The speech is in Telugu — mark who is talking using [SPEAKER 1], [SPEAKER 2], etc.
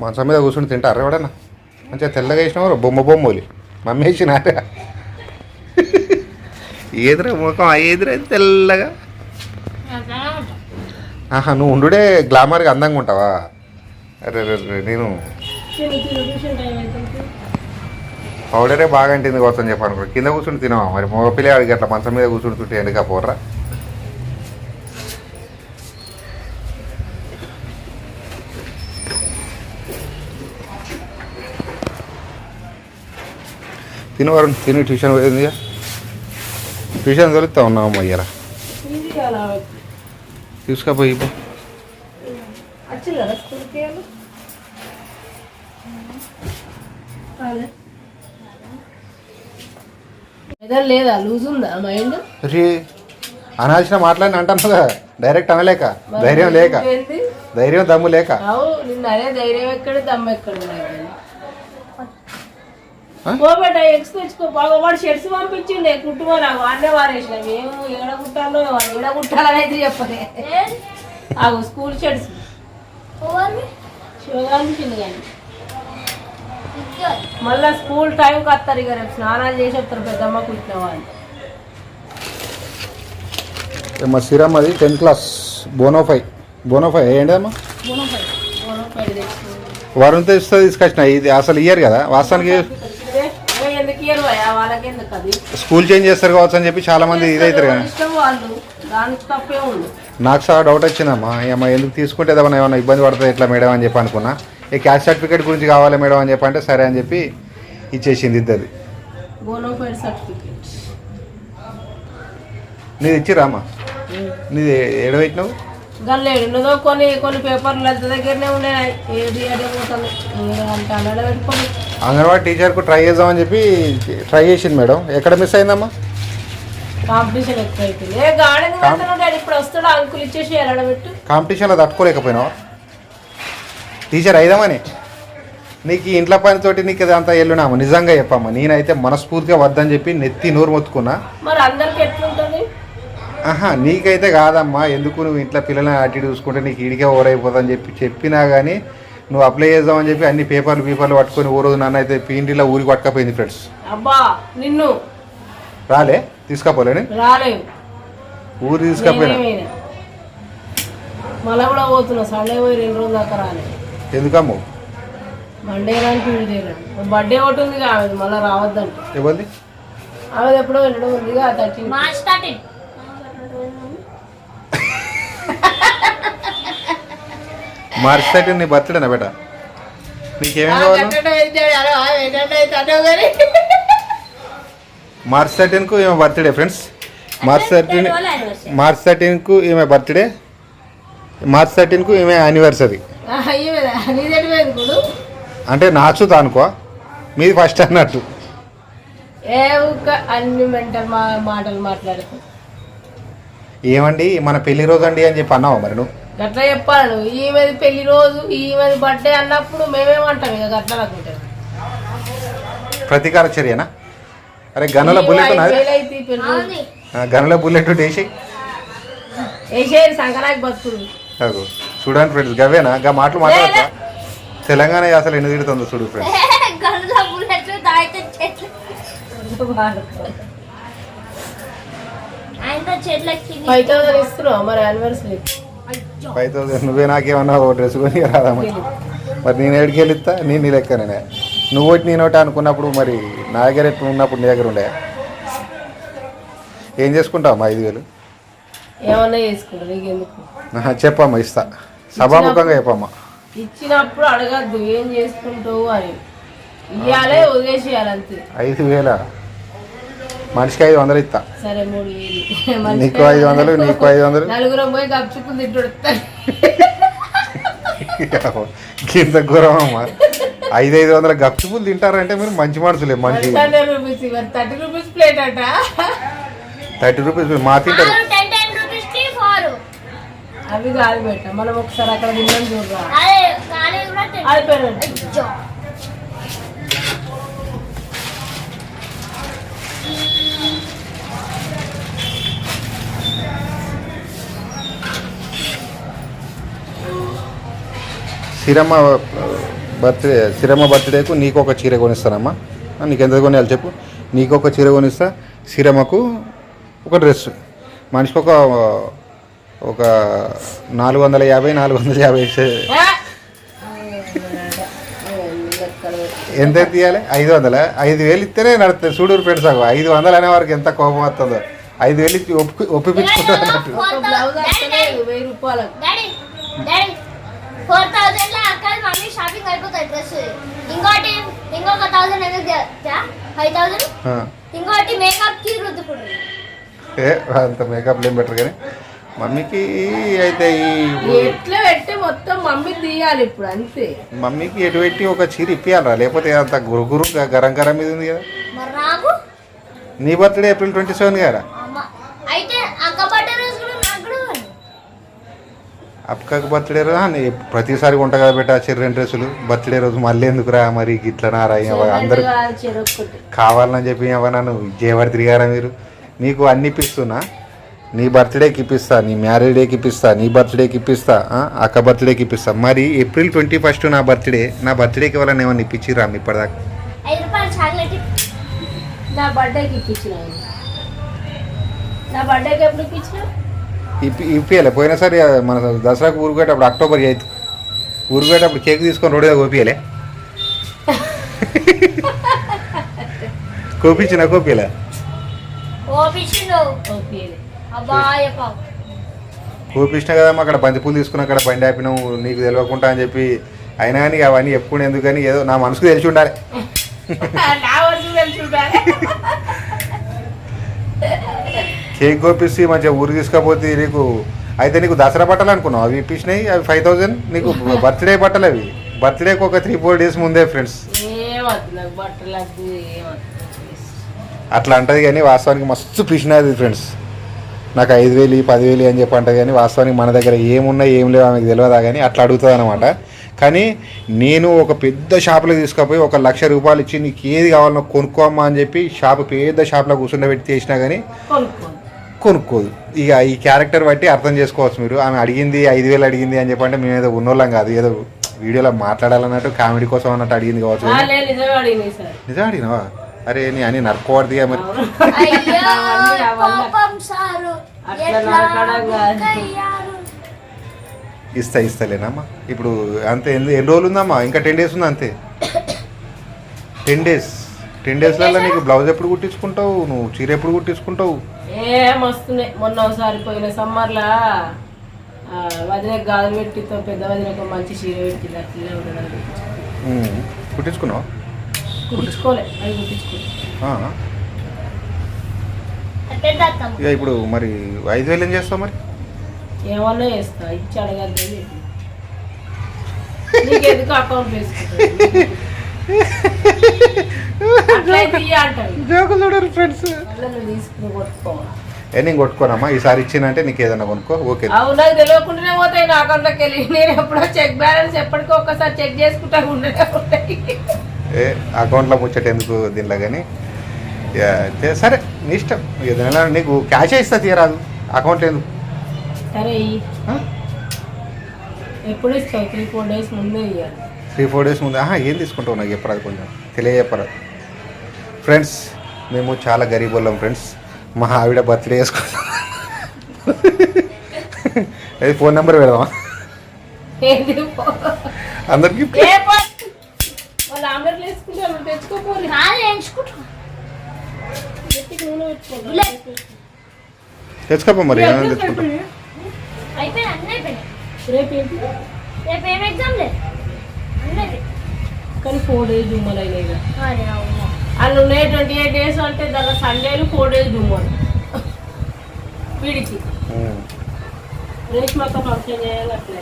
[SPEAKER 1] మంచం మీద కూర్చుని తింటారు ఎవడన్నా? మంచిగా తెల్లగా వేసినావు బొమ్మ బొమ్మలి. మమ్మీ వేసినారా? ఏదిరా ముఖం? ఆ ఏదిరా తెల్లగా? ఆహా నువ్వు ఉండుడే గ్లామర్గా అందంగా ఉంటావా? అరే రే నేను పౌడరే బాగా అంటింది కోసం చెప్పాను. కూడా కింద కూర్చుని తినవా మరి? మగ అడిగి అట్లా మంచం మీద కూర్చుని చుట్టూ పోర్రా? తిను వరుణ్ తిని ట్యూషన్ పోయింది ట్యూషన్ తొలుస్తా ఉన్నావు
[SPEAKER 2] ఇది అలా
[SPEAKER 1] తీసుకపోయి
[SPEAKER 2] లేదా? లూజ్ ఉందా మైండ్
[SPEAKER 1] రే అనాల్సిన మాట్లాడిన అంటాను కదా. డైరెక్ట్ అనలేక ధైర్యం లేక. ధైర్యం దమ్ము లేక.
[SPEAKER 2] నిన్న అదే ధైర్యం ఎక్కడ దమ్ము ఎక్కడ? పోబెట్ట ఎక్స్ తెచ్చుకో బాగా వాడు షర్ట్స్ పంపించిండే కుట్టుకో నాకు వాడినే వారేసిన. మేము ఎక్కడ కుట్టాలో ఎక్కడ కుట్టాలని అయితే చెప్పలే. School shirts. కానీ మళ్ళా స్కూల్ టైంకి వస్తారు ఇక రేపు స్నానాలు చేసి వస్తారు పెద్దమ్మ కుట్టిన వాళ్ళు.
[SPEAKER 1] మా సిరమ్ అది టెన్త్ క్లాస్ బోనోఫై బోనోఫై ఏంటి అమ్మా?
[SPEAKER 2] బోనఫై బోనఫై తెచ్చుకో.
[SPEAKER 1] వరుణ్ తెస్తే తీసుకొచ్చిన ఇది అసలు ఇయ్యరు కదా వాస్తవానికి
[SPEAKER 2] ఇయ్యరు భయ్యా? వాళ్ళకి ఎందుకు అది?
[SPEAKER 1] స్కూల్ చేంజ్ చేస్తారు కావచ్చు అని చెప్పి చాలా మంది ఇదవుతారు కదా.
[SPEAKER 2] ఇష్టం వాళ్ళు. దానికి తప్పే ఉంది.
[SPEAKER 1] నాకు సా డౌట్ వచ్చిందమ్మా. ఏమో ఎందుకు తీసుకుంటే ఏదైనా ఏమైనా ఇబ్బంది పడుతుంది ఎట్లా మేడం అని చెప్పి అనుకున్నా. ఈ క్యాస్ట్ సర్టిఫికేట్ గురించి కావాలి మేడం అని చెప్పి అంటే సరే అని చెప్పి ఇచ్చేసింది ఇద్దరు
[SPEAKER 2] బోనోఫైడ్ సర్టిఫికేట్
[SPEAKER 1] నీది ఇచ్చిరామ్మా నీది ఏడవెట్టినావు
[SPEAKER 2] గల్లేడు ఉన్నదో కొన్ని కొన్ని పేపర్లు అంత దగ్గరనే ఉన్నాయి. ఏది అదే పోతాను
[SPEAKER 1] అంగన్వాడీ టీచర్కు ట్రై చేద్దామని చెప్పి ట్రై చేసింది మేడం. ఎక్కడ మిస్ అయిందమ్మా?
[SPEAKER 2] కాంపిటీషన్ ఎక్కువ అవుతుంది ఏ గార్డెన్ వెళ్తున్నాడు ఇప్పుడు వస్తాడు? అంకుల్ ఇచ్చేసి ఎలాడబెట్టు
[SPEAKER 1] కాంపిటీషన్లో తట్టుకోలేకపోయినావా? టీచర్ అయిదామని. నీకు ఇంట్లో పనితోటి నీకు ఇదంతా ఎల్లునామా? నిజంగా చెప్పమ్మా. నేనైతే మనస్ఫూర్తిగా వద్దని చెప్పి నెత్తి నోరు మొత్తుకున్నా.
[SPEAKER 2] మరి అందరికి ఎట్లుంటుంది?
[SPEAKER 1] ఆహా నీకైతే కాదమ్మా. ఎందుకు నువ్వు ఇంట్లో పిల్లల్ని అటు ఇటు చూసుకుంటే నీకు ఈడికే ఓరైపోతుందని చెప్పి చెప్పినా కానీ నువ్వు అప్లై చేద్దామని చెప్పి అన్ని పేపర్లు పేపర్లు పట్టుకొని ఓ రోజు నన్ను అయితే పీండిలో ఊరికి పట్టుకపోయింది ఫ్రెండ్స్
[SPEAKER 2] అబ్బా నిన్ను.
[SPEAKER 1] రాలే తీసుకపోలేని
[SPEAKER 2] రాలేవు
[SPEAKER 1] ఊరు తీసుకపోయినా.
[SPEAKER 2] మళ్ళా కూడా పోతున్నా సండే పోయి రెండు రోజుల దాకా రాలేదు
[SPEAKER 1] ఎందుకమ్మో?
[SPEAKER 2] మండే రాని ట్యూస్డే రాని బర్త్డే ఒకటి ఉంది మళ్ళీ రావద్దంట. ఎప్పుడో వెళ్ళడం ఉందిగా థర్టీన్
[SPEAKER 3] మార్చ్ థర్టీన్
[SPEAKER 1] మరుసటి థర్టీన్ నీ బర్త్డేనా బేట. నీకేమేం కావాలి? మార్చ్ థర్టీన్కు ఈమె birthday friends March thirteen March థర్టీన్కు ఈమె బర్త్డే మార్చ్ థర్టీన్కు ఈమె యానివర్సరీ అంటే నాచుతా అనుకో మీది ఫస్ట్ అన్నట్టు.
[SPEAKER 2] ఏ అన్ని మెంటల్ మాటలు మాట్లాడుతుంది
[SPEAKER 1] ఏమండి? మన పెళ్ళి రోజు అండి అని చెప్పి అన్నావా మరి నువ్వు?
[SPEAKER 2] గట్లా చెప్పాలి నువ్వు. ఈమెది పెళ్ళి రోజు ఈమెది బర్త్డే అన్నప్పుడు మేమేమంటాం ఇక గట్లా అనుకుంటాం.
[SPEAKER 1] ప్రతీకార చర్యనా? అరే గనుల బుల్లెట్ ఉన్నది. ఆ, గనుల బుల్లెట్ వేసి
[SPEAKER 2] వేసేది
[SPEAKER 1] అగో చూడండి ఫ్రెండ్స్ గవేనా గా మాటలు మాట్లాడతా తెలంగాణ అసలు ఎన్ని తిడుతుందో చూడు ఫ్రెండ్స్
[SPEAKER 3] గనుల బుల్లెట్లు తాగితే చెట్లు.
[SPEAKER 2] ఫైవ్ థౌసండ్ ఇస్తున్నావు మరి యానివర్సరీ
[SPEAKER 1] ఫైవ్ థౌసండ్ నువ్వే నాకేమన్నా ఓ డ్రెస్ కొని రాదా మరి. మరి నేను ఏడికి వెళ్ళిస్తా? నేను నీ లెక్క నేనే నువ్వు ఒకటి నేను ఒకటి అనుకున్నప్పుడు మరి నా దగ్గర ఎట్లా ఉన్నప్పుడు నీ దగ్గర ఉండే? ఏం చేసుకుంటావు ఐదు వేలు?
[SPEAKER 2] ఏమన్నా చేసుకుంటా
[SPEAKER 1] చెప్పమ్మా ఇస్తా. సభాముఖంగా చెప్పమ్మా.
[SPEAKER 2] ఇచ్చినప్పుడు అడగద్దు ఏం చేసుకుంటావు అని. ఇవ్వాలే వదిలేసేయాలి అంతే.
[SPEAKER 1] ఐదు వేల? మనిషికి ఐదు వందలు ఇస్తా.
[SPEAKER 2] సరే మూడు వేలు.
[SPEAKER 1] నీకు ఐదు వందలు నీకు ఐదు వందలు.
[SPEAKER 2] నలుగురం పోయి
[SPEAKER 1] కింద ఘోరం అమ్మా. ఐదు ఐదు వందల గప్చుపులు తింటారంటే మీరు మంచి మనుషులే మంచి.
[SPEAKER 2] థర్టీ రూపీస్ ఇవ్వరు. థర్టీ రూపీస్ ప్లేట్ అట.
[SPEAKER 1] థర్టీ రూపీస్ మా తింటారు.
[SPEAKER 2] అవి కాదు పెట్ట మనం ఒకసారి అక్కడ తిన్నాం చూడరా
[SPEAKER 3] అదే కానీ కూడా టెన్
[SPEAKER 2] అది పేరు
[SPEAKER 3] అయ్యో.
[SPEAKER 1] సిరమ్మ బర్త్డే సిరమ్మ బర్త్డేకు నీకు ఒక చీర కొనిస్తానమ్మా. నీకు ఎంత కొనియాలి చెప్పు. నీకు ఒక చీర కొనిస్తా. సిరమ్మకు ఒక డ్రెస్. మనిషికి ఒక ఒక నాలుగు వందల యాభై నాలుగు వందల యాభై? ఎంత తీయాలి? ఐదు వందల ఐదు వేలు ఇస్తేనే నడుస్తుంది చూడూరు ఫ్రెండ్స్ అగో ఐదు వందలు అనే వారికి ఎంత కోపం వస్తుందో. ఐదు వేలు ఇచ్చి ఒప్పి ఒప్పిపించుకుంటారు అన్నట్టు.
[SPEAKER 3] ఫోర్ థౌసండ్లో అక్కడ మమ్మీ షాపింగ్ అయిపోతుంది డ్రెస్. ఇంకోటి ఇంకొక థౌసండ్ ఎందుకు ఫైవ్ థౌసండ్. ఇంకోటి మేకప్కి రుద్దుకుంటుంది.
[SPEAKER 1] ఏ అంత మేకప్ ఏం బెటర్ కానీ మమ్మీకి అయితే ఈ
[SPEAKER 2] ఎట్లా పెట్టి మొత్తం మమ్మీ తీయాలి ఇప్పుడు అంతే.
[SPEAKER 1] మమ్మీకి ఎటు పెట్టి ఒక చీర ఇప్పియాలరా లేకపోతే అంత గురుగురు గరం గరం మీద ఉంది కదా. నీ బర్త్డే ఏప్రిల్ ట్వంటీ సెవెన్ కదా అక్కకి బర్త్డే రోజు ఆ, నీ ప్రతిసారి కొంట కదా పెట్టా చిర్రెన్ డ్రెస్సులు? బర్త్డే రోజు మళ్ళీ ఎందుకురా మరి గిట్లనా రా అందరు కావాలని చెప్పి ఏమన్నా నువ్వు జయవాడి తిరిగారా మీరు? మీకు అన్ని ఇప్పిస్తున్నా. నీ బర్త్డేకి ఇప్పిస్తా నీ మ్యారేజ్ డేకి ఇప్పిస్తా నీ బర్త్డేకి ఇప్పిస్తా అక్క బర్త్డేకి ఇప్పిస్తా. మరి ఏప్రిల్ ట్వంటీ ఫస్ట్ నా బర్త్డే నా బర్త్డేకి వాళ్ళని ఏమన్నా ఇప్పించిరా మీ ఇప్పటిదాకా?
[SPEAKER 2] నా బర్త్డేకి ఇప్పించిన నా బర్త్డేకి ఎప్పుడు ఇప్పించిన
[SPEAKER 1] ఇప్పి ఇప్పియాలి. పోయినసారి మన దసరాకు ఊరుకోయేటప్పుడు అక్టోబర్ ఎయిత్ ఊరుకోయేటప్పుడు కేక్ తీసుకొని రోడ్డు మీద కోపియాలే? కోపించిన కోపియలే? కోపించిన కదమ్మా అక్కడ బంతిపూలు తీసుకుని అక్కడ బండి ఆపినావు నీకు తెలియకుండా అని చెప్పి. అయినా కానీ అవన్నీ ఎప్పుడు ఎందుకు కానీ ఏదో నా మనసుకు తెలిసి ఉండాలి
[SPEAKER 2] నా వరకు తెలుసుంటానే
[SPEAKER 1] కేక్ కోపిస్తే మంచిగా ఊరు తీసుకపోతే నీకు అయితే నీకు దసరా బట్టలు అనుకున్నావు? అవి ఇప్పించినాయి అవి ఫైవ్ థౌజండ్ నీకు బర్త్డే బట్టలు అవి. బర్త్డేకి ఒక త్రీ ఫోర్ డేస్ ముందే ఫ్రెండ్స్ అట్లా అంటది కానీ వాస్తవానికి మస్తు పిసినది ఫ్రెండ్స్ నాకు ఐదు వేలు పదివేలు అని చెప్పి అంటది కానీ వాస్తవానికి మన దగ్గర ఏమున్నాయి ఏం లేవు ఆమెకు తెలియదా కానీ అట్లా అడుగుతుంది అనమాట కానీ నేను ఒక పెద్ద షాపులో తీసుకుపోయి ఒక లక్ష రూపాయలు ఇచ్చి నీకు ఏది కావాలనో కొనుక్కోమ్మా అని చెప్పి షాప్ పెద్ద షాప్లో కూర్చుండబెట్టి చేసినా కానీ కొనుక్కోదు. ఇక ఈ క్యారెక్టర్ బట్టి అర్థం చేసుకోవచ్చు మీరు. ఆమె అడిగింది ఐదు వేలు అడిగింది అని చెప్పంటే మేము ఏదో ఉన్నోళ్ళం కాదు. ఏదో వీడియోలో మాట్లాడాలన్నట్టు కామెడీ కోసం అన్నట్టు అడిగింది కావచ్చు. నిజం అడిగినావా? అరే నీ అని నరకోవద్దిగా మరి. ఇస్తా ఇస్తలేనమ్మా ఇప్పుడు అంతే ఎన్ని ఎన్ని రోజులు ఉందమ్మా? ఇంకా టెన్ డేస్ ఉంది అంతే? టెన్ డేస్ టెన్ డేస్లలో నీకు బ్లౌజ్ ఎప్పుడు కుట్టించుకుంటావు? నువ్వు చీర ఎప్పుడు కుట్టించుకుంటావు?
[SPEAKER 2] ఏం వస్తున్నాయి మొన్న ఒకసారి పోయిన సమ్మర్లా వదిన గాజు పెట్టితో పెద్ద వదినకు మంచి చీర పెట్టింది అట్లనే
[SPEAKER 1] ఉమ్, కుట్టించుకున్నావా?
[SPEAKER 2] కుట్టించుకోలే అవి కుట్టించుకోలే.
[SPEAKER 1] ఇప్పుడు మరి ఐదు వేలు ఏం చేస్తావు మరి?
[SPEAKER 2] ఏమన్నా చేస్తా ఇచ్చి అడగద్దు. నీకెందుకు అకౌంట్ వేసుకుంటా
[SPEAKER 1] జోకులు చూడరు ఫ్రెండ్స్ ఏ నేను కొట్టుకోనమ్మా? ఈసారి ఇచ్చినంటే నీకు ఏదైనా కొనుక్కో? ఓకే.
[SPEAKER 2] అవు నాకు తెలియకుండానే పోతాయి నా అకౌంట్లోకి వెళ్ళి. నేను ఎప్పుడో చెక్ బ్యాలెన్స్ ఎప్పటికో ఒక్కసారి చెక్ చేసుకుంటా ఉంటాయి.
[SPEAKER 1] ఏ అకౌంట్లో ముచ్చట ఎందుకు దీనిలో కానీ? అయితే సరే నీ ఇష్టం. ఏదైనా నీకు క్యాష్ ఇస్తా తీయరాదు. అకౌంట్ ఎందుకు
[SPEAKER 2] సరే? ఎప్పుడు ఇస్తావు? త్రీ ఫోర్ డేస్ ముందే ఇవ్వాలి
[SPEAKER 1] త్రీ ఫోర్ డేస్ ముందు. ఆహా ఏం తీసుకుంటావు నాకు? చెప్పరాదు కొంచెం. తెలియజెప్పరాదు ఫ్రెండ్స్ మేము చాలా గరీబ్ వాళ్ళం ఫ్రెండ్స్ మా ఆవిడ బర్త్డే చేసుకుంటాం. అది ఫోన్ నెంబర్ పెడదామా? అందరికి. తెచ్చుకోపా మరి ఏమైనా తెచ్చుకుంటాం.
[SPEAKER 2] రేపు ఏంటి?
[SPEAKER 3] రేపు ఏం ఎగ్జామ్ లేదు.
[SPEAKER 2] కానీ ఫోర్ డేస్ జుమ్మలు అయినాయి. వాళ్ళు ఉన్నాయి ట్వంటీ ఎయిట్ డేస్ అంటే దాని సండేలు ఫోర్ డేస్ జుమ్మలు వీడికి
[SPEAKER 1] ఉమ్.
[SPEAKER 2] రేష్మక్క ఫంక్షన్ చేయాలి అట్లా